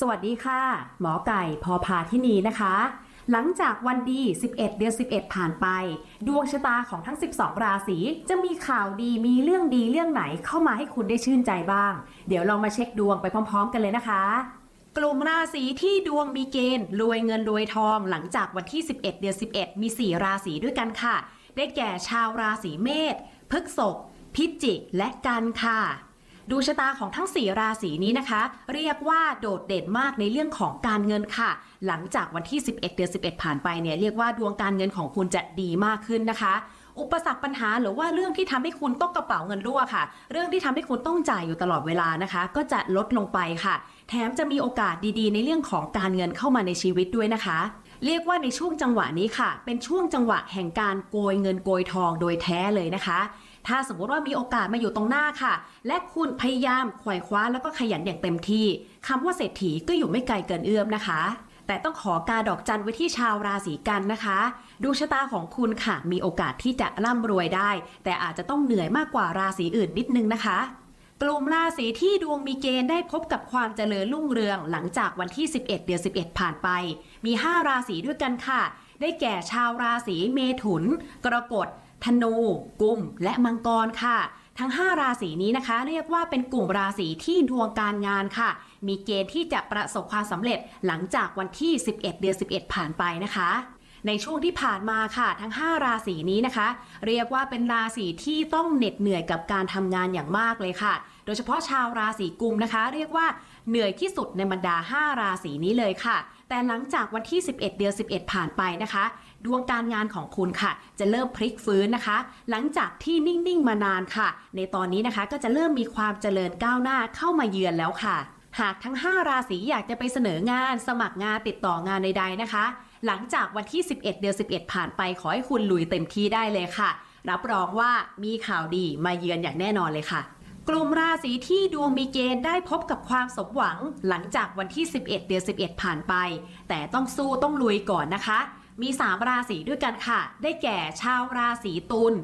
สวัสดีค่ะ หมอไก่พอพาที่นี่นะคะ หลังจากวันดี 11 เดือน 11 ผ่านไป ดวงชะตาของทั้ง 12 ราศีจะมีข่าวดีมีเรื่องดีเรื่องไหนเข้ามาให้คุณได้ชื่นใจบ้าง เดี๋ยวเรามาเช็คดวงไปพร้อม ๆ กันเลยนะคะ กลุ่มราศีที่ดวงมีเกณฑ์รวยเงินรวยทอง หลังจากวันที่ 11 เดือน 11 มี 4 ราศีด้วยกันค่ะ ได้แก่ชาวราศีเมษพฤกษภพิจิกและกันค่ะ ดวงชะตาของทั้ง 4 ราศีนี้นะคะ เรียกว่าโดดเด่นมากในเรื่องของการเงินค่ะ หลังจากวันที่ 11 เดือน 11 ผ่านไปเนี่ยเรียกว่าดวงการเงินของคุณจะดีมากขึ้นนะคะอุปสรรคปัญหาหรือว่าเรื่องที่ทำให้คุณต้องกระเป๋าเงินรั่วค่ะ เรื่องที่ทำให้คุณต้องจ่ายอยู่ตลอดเวลานะคะ ก็จะลดลงไปค่ะ แถมจะมีโอกาสดีๆ ในเรื่องของการเงินเข้ามาในชีวิตด้วยนะคะ เรียกว่าในช่วงจังหวะนี้ค่ะ เป็นช่วงจังหวะแห่งการโกยเงินโกยทองโดยแท้เลยนะคะ ถ้าสมมติว่ามีโอกาสมาอยู่ตรงหน้าค่ะ และคุณพยายามขว่คว้าแล้วก็ขยันอย่างเต็มที่คำว่าเศรษฐีก็อยู่ไม่ไกลเกินเอื้อมนะคะแต่ต้องขอกาดอกจันไว้ที่ชาวราศีกันนะคะ ดวงชะตาของคุณค่ะ มีโอกาสที่จะร่ำรวยได้ แต่อาจจะต้องเหนื่อยมากกว่าราศีอื่นนิดนึงนะคะ กลุ่มราศีที่ดวงมีเกณฑ์ได้พบกับความเจริญรุ่งเรืองหลังจากวันที่ 11 เดือน 11 ผ่านไป มี 5 ราศีด้วยกันค่ะ ได้แก่ชาวราศีเมถุน กรกฎ ธนูกุมและมังกรค่ะ ทั้ง 5 ราศีนี้นะคะ เรียกว่าเป็นกลุ่มราศีที่ดวงการงานค่ะ มีเกณฑ์ที่จะประสบความสำเร็จหลังจากวันที่ 11 เดือน11 ผ่านไปนะคะ ในช่วงที่ผ่านมาค่ะ ทั้ง 5 ราศีนี้นะคะ เรียกว่าเป็นราศีที่ต้องเหน็ดเหนื่อยกับการทำงานอย่างมากเลยค่ะ โดยเฉพาะชาวราศีกุมนะคะ เรียกว่าเหนื่อยที่สุดในบรรดา 5 ราศีนี้เลยค่ะ แต่หลังจากวันที่ 11 เดือน 11 ผ่านไปนะคะ ดวงการงานของคุณค่ะ จะเริ่มพลิกฟื้นนะคะ หลังจากที่นิ่งๆมานานค่ะ ในตอนนี้นะคะก็จะเริ่มมีความเจริญก้าวหน้าเข้ามาเยือนแล้วค่ะหากทั้ง 5 ราศีอยากจะไปเสนองาน สมัครงานติดต่องานใดๆนะคะ หลังจากวันที่ 11 เดือน 11 ผ่านไปขอให้คุณลุยเต็มที่ได้เลยค่ะ รับรองว่ามีข่าวดีมาเยือนอย่างแน่นอนเลยค่ะ กลุ่มราศีที่ดวงมีเกณฑ์ได้พบกับความสมหวัง หลังจากวันที่ 11 เดือน 11 ผ่านไป แต่ต้องสู้ต้องลุยก่อนนะคะ มี 3 ราศีด้วยกันค่ะ ได้แก่ชาวราศีตุล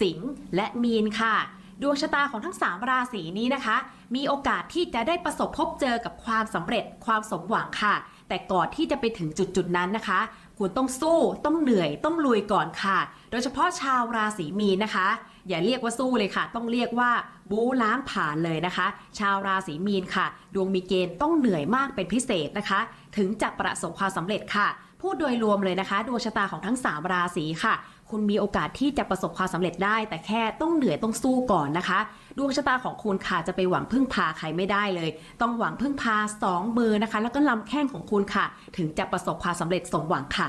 สิงห์และมีนค่ะ ดวงชะตาของทั้ง 3 ราศีนี้นะคะ มีโอกาสที่จะได้ประสบพบเจอกับความสำเร็จความสมหวังค่ะ แต่ก่อนที่จะไปถึงจุดจุดๆนั้นนะคะ คุณต้องสู้ต้องเหนื่อยต้องลุยก่อนค่ะ โดยเฉพาะชาวราศีมีนนะคะ อย่าเรียกว่าสู้เลยค่ะ ต้องเรียกว่าบูล้างผ่านเลยนะคะ ชาวราศีมีนค่ะ ดวงมีเกณฑ์ต้องเหนื่อยมากเป็นพิเศษนะคะ ถึงจะประสบความสำเร็จค่ะ พูดโดยรวมเลยนะคะ ดวงชะตาของทั้ง 3 ราศีค่ะ คุณมีโอกาสที่จะประสบความสำเร็จได้ แต่แค่ต้องเหนื่อยต้องสู้ก่อนนะคะ ดวงชะตาของคุณค่ะจะไปหวังพึ่งพาใครไม่ได้เลย ต้องหวังพึ่งพาสองมือนะคะ แล้วก็ลำแข้งของคุณค่ะ ถึงจะประสบความสำเร็จสมหวังค่ะ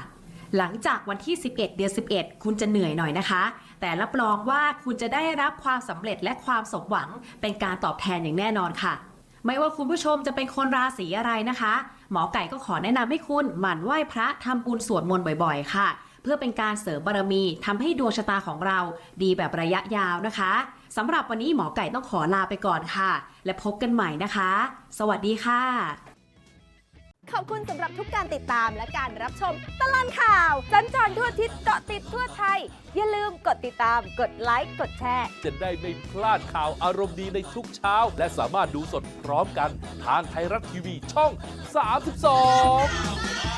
หลังจากวันที่ 11 เดือน 11 คุณจะเหนื่อยหน่อยนะคะ แต่รับรองว่าคุณจะได้รับความสำเร็จและความสมหวังเป็นการตอบแทนอย่างแน่นอนค่ะ ไม่ว่าคุณผู้ชมจะเป็นคนราศีอะไรนะคะ หมอไก่ก็ขอแนะนำให้คุณหมั่นไหว้พระทำบุญสวดมนต์บ่อยๆ ค่ะ เพื่อเป็นการเสริมบารมีทำให้ดวงชะตาของเราดีแบบระยะยาวนะคะสำหรับวันนี้หมอไก่ต้องขอลาไปก่อนค่ะ และพบกันใหม่นะคะ สวัสดีค่ะ ขอบคุณสำหรับทุกการติดตามและการรับชมตลอดข่าวสัญจรทั่วอาทิศเกาะติดทั่วไทย อย่าลืมกดติดตาม กดไลค์กดแชร์ จะได้ไม่พลาดข่าวอารมณ์ดีในทุกเช้า และสามารถดูสดพร้อมกันทางไทยรัฐทีวีช่อง 32